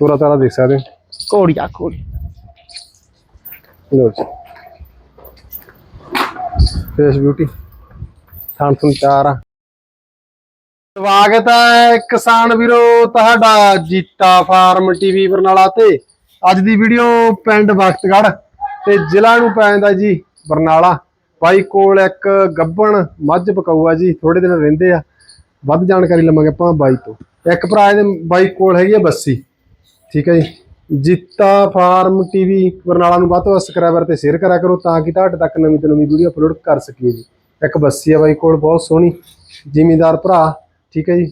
ਪੂਰਾ ਤਾਰਾ ਦੇਖ ਸਕਦੇ ਘੋੜੀਆ ਘੋੜੀ ਹੋ ਲੋ ਜੀ। ਫੇਸ ਬਿਊਟੀ ਥਾਂ ਤੋਂ ਚਾਰ ਆ। ਸਵਾਗਤ ਹੈ ਕਿਸਾਨ ਵੀਰੋ ਤੁਹਾਡਾ ਜੀਤਾ ਫਾਰਮ ਟੀਵੀ ਬਰਨਾਲਾ ਤੇ। ਅੱਜ ਦੀ ਵੀਡੀਓ ਪਿੰਡ ਵਕਤਗੜ੍ਹ ਤੇ ਜ਼ਿਲ੍ਹਾ ਨੂੰ ਪੈਂਦਾ ਜੀ ਬਰਨਾਲਾ। ਬਾਈ ਕੋਲ ਇੱਕ ਗੱਬਣ ਮੱਝ ਪਕਾਊਆ ਜੀ ਥੋੜੇ ਦਿਨ ਰਹਿੰਦੇ ਆ। ਵੱਧ ਜਾਣਕਾਰੀ ਲਵਾਂਗੇ ਆਪਾਂ ਬਾਈ ਤੋਂ। ਇੱਕ ਭਰਾ ਇਹਦੇ ਬਾਈ ਕੋਲ ਹੈਗੀ ਆ ਬੱਸੀ। ਠੀਕ ਹੈ ਜੀ। ਜੀਤਾ ਫਾਰਮ ਟੀਵੀ ਬਰਨਾਲਾ ਨੂੰ ਵੱਧ ਤੋਂ ਵੱਧ ਸਬਸਕ੍ਰਾਈਬਰ ਤੇ ਸ਼ੇਅਰ ਕਰਿਆ ਕਰੋ ਤਾਂ ਕਿ ਤੁਹਾਡੇ ਤੱਕ ਨਵੀਂ ਤੋਂ ਨਵੀਂ ਵੀਡੀਓ ਅਪਲੋਡ ਕਰ ਸਕੀਏ ਜੀ। ਇੱਕ ਬੱਸੀ ਆ ਬਾਈ ਕੋਲ, ਬਹੁਤ ਸੋਹਣੀ। ਜ਼ਿਮੀਦਾਰ ਭਰਾ, ਠੀਕ ਹੈ ਜੀ।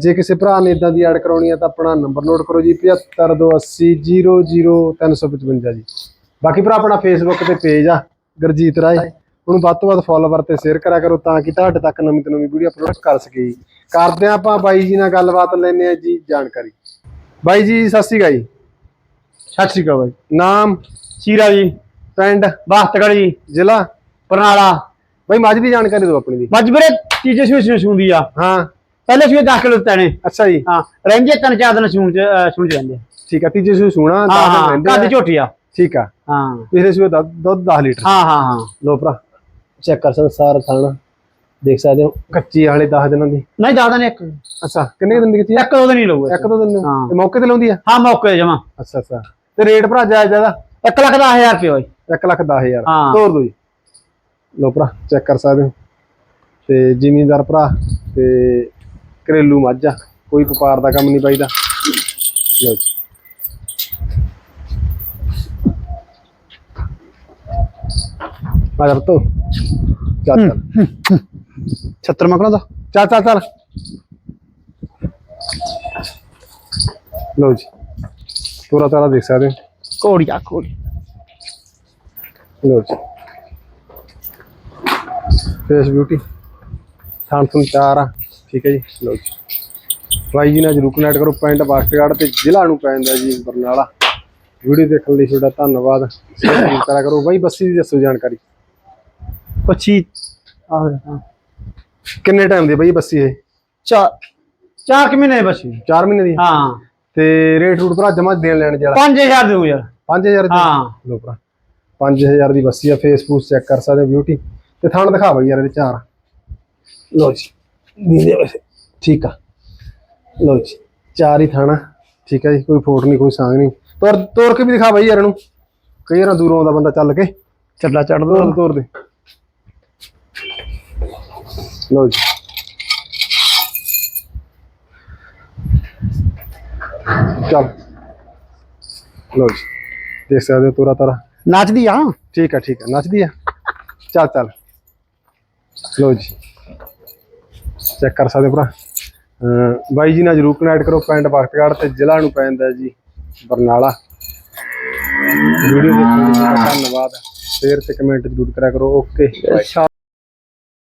ਜੇ ਕਿਸੇ ਭਰਾ ਨੇ ਇਦਾਂ ਦੀ ਐਡ ਕਰਾਉਣੀ ਆ ਤਾਂ ਆਪਣਾ ਨੰਬਰ ਨੋਟ ਕਰੋ ਜੀ 7528000355 ਜੀ। ਬਾਕੀ ਭਰਾ, ਆਪਣਾ ਫੇਸਬੁੱਕ ਤੇ ਪੇਜ ਆ, ਗੁਰਜੀਤ ਰਾਏ। ਉਹਨੂੰ ਵੱਧ ਤੋਂ ਵੱਧ ਫੋਲੋਵਰ ਤੇ ਸ਼ੇਅਰ ਕਰਿਆ ਕਰੋ ਤਾਂ ਕਿ ਤੁਹਾਡੇ ਤੱਕ ਨਵੀਂ ਤੋਂ ਨਵੀਂ ਵੀਡੀਓ ਅਪਲੋਡ ਕਰ ਸਕੀਏ ਜੀ। ਕਰਦੇ ਹਾਂ ਆਪਾਂ ਬਾਈ ਜੀ ਨਾਲ ਗੱਲਬਾਤ ਲੈਣੇ ਆ ਜੀ ਜਾਣਕਾਰੀ। ਬਾਈ ਜੀ ਸਤਿ ਸ਼੍ਰੀ ਅਕਾਲ ਜੀ। ਸਤਿ ਸ਼੍ਰੀ ਅਕਾਲ ਬਾਈ। ਨਾਮ? ਚੀਰਾ ਜੀ। ਪਿੰਡ? ਬਾਸਤਗੜ ਜੀ। ਜ਼ਿਲ੍ਹਾ? ਬਰਨਾਲਾ। ਬਾਈ ਮੱਝ ਦੀ ਜਾਣਕਾਰੀ ਦਿਓ ਆਪਣੀ ਦੀ। ਮੱਝ ਵੀਰੇ ਤੀਜੇ ਸੂਏ ਸੂਏ ਸੁੰਦੀ ਆ। ਹਾਂ। ਪਹਿਲੇ ਸੂਏ 10 ਕਿਲੋ ਦਿੱਤੇ ਨੇ। ਅੱਛਾ ਜੀ। ਹਾਂ ਰਹਿੰਦੇ ਤਿੰਨ ਚਾਰ ਦਿਨ ਸੂਣ ਸੂਣ ਰਹਿੰਦੇ ਠੀਕ ਆ ਤੀਜੇ ਸੂ ਸੋਣਾ ਹਾਂ 10 ਦਿਨ ਹਾਂ ਰਹਿੰਦੇ ਕੱਦ। ਝੋਟੀ ਆ। ਠੀਕ ਆ। ਹਾਂ। ਪਿਛਲੇ ਸੂ ਦੁੱਧ 10 ਲੀਟਰ। ਹਾਂ ਹਾਂ ਹਾਂ। ਲੋ ਭਰਾ ਚੈੱਕ ਕਰ ਸਕਦੇ ਸਾਰਾ ਥਾਣਾ ਦੇਖ ਸਕਦੇ ਹੋ ਕੱਚੀ ਵਾਲੇ 10 ਦਿਨਾਂ ਦੀ। ਨਹੀਂ ਜ਼ਿਆਦਾ ਨਹੀਂ ਇੱਕ। ਅੱਛਾ ਕਿੰਨੇ ਦਿਨ ਦੀ ਆ? ਇੱਕ ਦੋ ਦਿਨ ਹੀ ਲਊਗਾ ਇੱਕ ਦੋ ਦਿਨ? ਹਾਂ। ਤੇ ਮੌਕੇ ਤੇ ਲਾਉਂਦੀ ਆ? ਹਾਂ ਮੌਕੇ ਜਮਾ। ਅੱਛਾ ਅੱਛਾ। ਤੇ ਰੇਟ ਭਰਾ ਜਾਇਜ਼ ਜ਼ਿਆਦਾ 1 ਲੱਖ ਦਾ 1000 ਰੁਪਏ ਬਾਈ। 1 ਲੱਖ 10000 ਹਾਂ। ਤੋਰ ਦੋ ਜੀ। ਲੋ ਭਰਾ ਚੈੱਕ ਕਰ ਸਕਦੇ ਹੋ। ਤੇ ਜ਼ਿਮੀਂਦਾਰ ਭਰਾ ਤੇ ਘਰੇਲੂ ਮੱਝ ਆ। ਕੋਈ ਵਪਾਰ ਦਾ ਕੰਮ ਨਹੀਂ ਪਾਈਦਾ ਲੋ ਜੀ। ਆ ਜਾ ਤੋ ਚੱਲ ਚੱਲ। 76 ਮਕਣਾ ਦਾ ਚੱਲ ਚੱਲ ਚੱਲ। ਲੋ ਜੀ। ਪੂਰਾ ਤਾਰਾ ਦੇਖ ਸਕਦੇ ਹੋ। ਘੋੜੀਆ ਘੋੜੀ ਲੋ ਜੀ। ਫੇਸ ਬਿਊਟੀ ਥਾਂ ਤੋਂ ਚਾਰ ਆ। ਠੀਕ ਹੈ ਜੀ। ਲੋ ਜੀ। ਬਾਈ ਜੀ ਨਾਲ ਜਰੂਰ ਕਨੈਕਟ ਕਰੋ। ਪਿੰਡ ਬਾਸਟਗੜ੍ਹ ਤੇ ਜ਼ਿਲ੍ਹਾ ਨੂੰ ਪੈਂਦਾ ਜੀ ਬਰਨਾਲਾ। ਵੀਡੀਓ ਦੇਖਣ ਲਈ ਤੁਹਾਡਾ ਧੰਨਵਾਦ। ਕਰਿਆ ਕਰੋ। ਬਾਈ ਬੱਸੀ ਦੀ ਦੱਸੋ ਜਾਣਕਾਰੀ। ਪੱਛੀ ਆਹ ਹਾਂ ਕਿੰਨੇ ਟਾਈਮ ਦੀ ਬਾਈ ਬੱਸੀ ਇਹ? ਚਾਰ ਚਾਰ ਕਿ ਮਹੀਨੇ ਬਸ। 4 ਮਹੀਨੇ ਦੀ? ਹਾਂ। ਤੇ ਰੇਟ ਰੂਟ ਭਰਾ ਜਮਾ ਦੇਣ ਲੈਣ ਜਿਹੜਾ? 5000 ਦੇਊ ਯਾਰ। 5000 ਦੀ? ਹਾਂ। ਲੋ ਭਰਾ 5000 ਦੀ ਬੱਸੀ ਆ ਫੇਸਬੁੱਕ ਚੈੱਕ ਕਰ ਸਕਦੇ ਹੋ ਬਿਊਟੀ ਤੇ ਥਣ ਦਿਖਾ ਬਈ ਯਾਰ ਇਹਦੇ ਚਾਰ। ਲੋ ਜੀ। ਨੀਂਦੇ ਵੈਸੇ ਠੀਕ ਆ। ਲੋ ਜੀ। ਚਾਰ ਹੀ ਥਾਣਾ। ਠੀਕ ਆ ਜੀ ਕੋਈ ਫੋਟ ਨਹੀਂ ਕੋਈ ਸਾਂਗ ਨਹੀਂ। ਤੋਰ ਤੋਰ ਕੇ ਵੀ ਦਿਖਾ ਬਈ ਯਾਰ ਇਹਨੂੰ। ਕਈ ਵਾਰ ਦੂਰੋਂ ਆਉਂਦਾ ਬੰਦਾ ਚੱਲ ਕੇ। ਚੱਲਾ ਚੜ ਦੋ ਤੋਰ ਦੇ। ਲੋ ਜੀ। ਚੱਲ। ਲੋ ਜੀ। ਦੇਖ ਸਕਦੇ ਹੋ ਤੋਰਾ ਤਾਰਾ। ਨੱਚਦੀ ਆ? ਠੀਕ ਆ ਠੀਕ ਆ। ਨੱਚਦੀ ਆ। ਚੱਲ ਚੱਲ। ਲੋ ਜੀ। ਚੈੱਕ ਕਰ ਸਕਦੇ ਹੋ ਭਰਾ। ਬਾਈ ਜੀ ਨਾਲ ਜਰੂਰ ਕਨੈਕਟ ਕਰੋ। ਪਿੰਡ ਬਖਤਗੜ੍ਹ ਤੇ ਜ਼ਿਲ੍ਹਾ ਨੂੰ ਪੈਂਦਾ ਜੀ ਬਰਨਾਲਾ। ਵੀਡੀਓ ਦੇਖਣ ਲਈ ਧੰਨਵਾਦ। ਸ਼ੇਅਰ ਤੇ ਕਮੈਂਟ ਜਰੂਰ ਕਰਿਆ ਕਰੋ। ਓਕੇ ਸਤਿ